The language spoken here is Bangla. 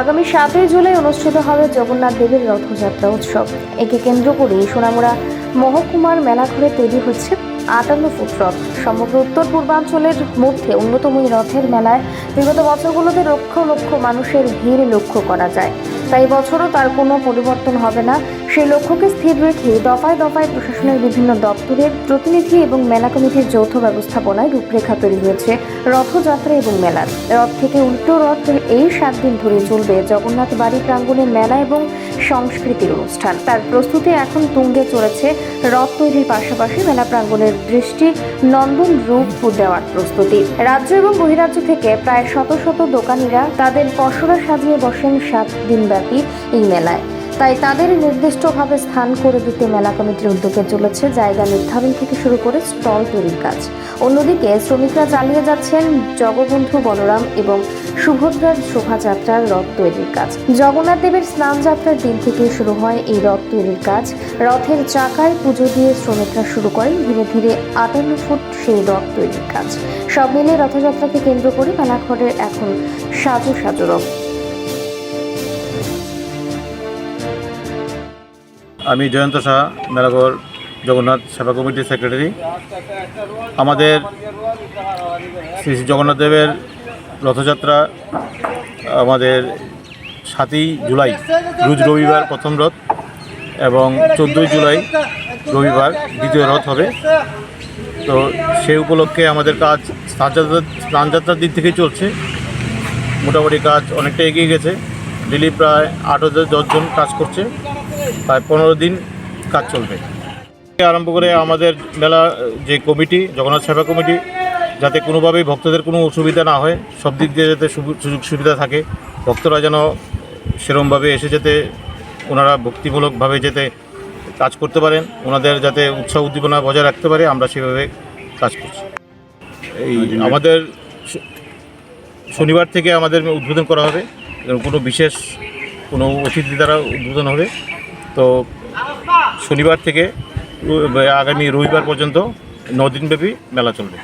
আগামী সাতই জুলাই অনুষ্ঠিত হবে জগন্নাথ দেবের রথযাত্রা উৎসব। একে কেন্দ্র করে সোনামুড়া মহকুমার মেলা ঘুরে তৈরি হচ্ছে আটান্ন ফুট রথ। সমগ্র উত্তর পূর্বাঞ্চলের মধ্যে অন্যতম এই রথের মেলায় বিগত বছরগুলোতে লক্ষ লক্ষ মানুষের ভিড় লক্ষ্য করা যায়। তাই বছরও তার কোনো পরিবর্তন হবে না। সেই লক্ষ্যকে স্থির রেখে দফায় দফায় প্রশাসনের বিভিন্ন দপ্তরের প্রতিনিধি এবং মেলা কমিটির যৌথ ব্যবস্থাপনায় রূপরেখা তৈরি হয়েছে রথযাত্রা এবং মেলার। রথ থেকে উল্টো রথ এই সাত দিন ধরে চলবে জগন্নাথ বাড়ি প্রাঙ্গণে মেলা এবং সংস্কৃতির অনুষ্ঠান। তার প্রস্তুতি এখন তুঙ্গে চলেছে রথ তৈরির পাশাপাশি মেলা প্রাঙ্গণের দৃষ্টি নন্দন রূপ দেওয়ার প্রস্তুতি। রাজ্য এবং বহিরাজ্য থেকে প্রায় শত শত দোকানিরা তাদের পসরা সাজিয়ে বসেন সাত দিনব্যাপী এই মেলায়। তাই তাদের নির্দিষ্টভাবে স্থান করে দিতে মেলা কমিটির উদ্যোগে চলেছে জায়গা নির্ধারণ থেকে শুরু করে স্টল তৈরির কাজ। অন্যদিকে শ্রমিকরা চালিয়ে যাচ্ছেন জগবন্ধু বলরাম এবং সুভদ্রার শোভাযাত্রার রথ তৈরির কাজ। জগন্নাথ দেবের স্নান যাত্রার দিন থেকে শুরু হয় এই রথ তৈরির কাজ। রথের চাকায় পুজো দিয়ে শ্রমিকরা শুরু করেন, ধীরে ধীরে আটান্ন ফুট সেই রথ তৈরির কাজ। সব মিলিয়ে রথযাত্রাকে কেন্দ্র করে মেলাঘরের এখন সাজো সাজো রথ। আমি জয়ন্ত শাহ মেলাঘর জগন্নাথ সেবা কমিটির সেক্রেটারি। আমাদের শ্রী শ্রী জগন্নাথ দেবের রথযাত্রা আমাদের সাতই জুলাই, রোজ রবিবার প্রথম রথ এবং চোদ্দোই জুলাই রবিবার দ্বিতীয় রথ হবে। তো সেই উপলক্ষে আমাদের কাজ স্নানযাত্রা, স্নানযাত্রার দিক থেকেই চলছে। মোটামুটি কাজ অনেকটা এগিয়ে গেছে। ডেলি প্রায় আট হাজার দশজন কাজ করছে। প্রায় পনেরো দিন কাজ চলবে। আরম্ভ করে আমাদের মেলা, যে কমিটি, জগন্নাথ সেবা কমিটি, যাতে কোনোভাবেই ভক্তদের কোনো অসুবিধা না হয়, সব দিক দিয়ে যাতে সুযোগ সুবিধা থাকে, ভক্তরা যেন সেরমভাবে এসে যেতে ওনারা ভক্তিমূলকভাবে যেতে কাজ করতে পারেন, ওনাদের যাতে উৎসাহ উদ্দীপনা বজায় রাখতে পারে, আমরা সেভাবে কাজ করছি। এই আমাদের শনিবার থেকে আমাদের উদ্বোধন করা হবে কোনো বিশেষ কোনো অতিথি দ্বারা উদ্বোধন হবে। তো শনিবার থেকে আগামী রবিবার পর্যন্ত নদিনব্যাপী মেলা চলবে।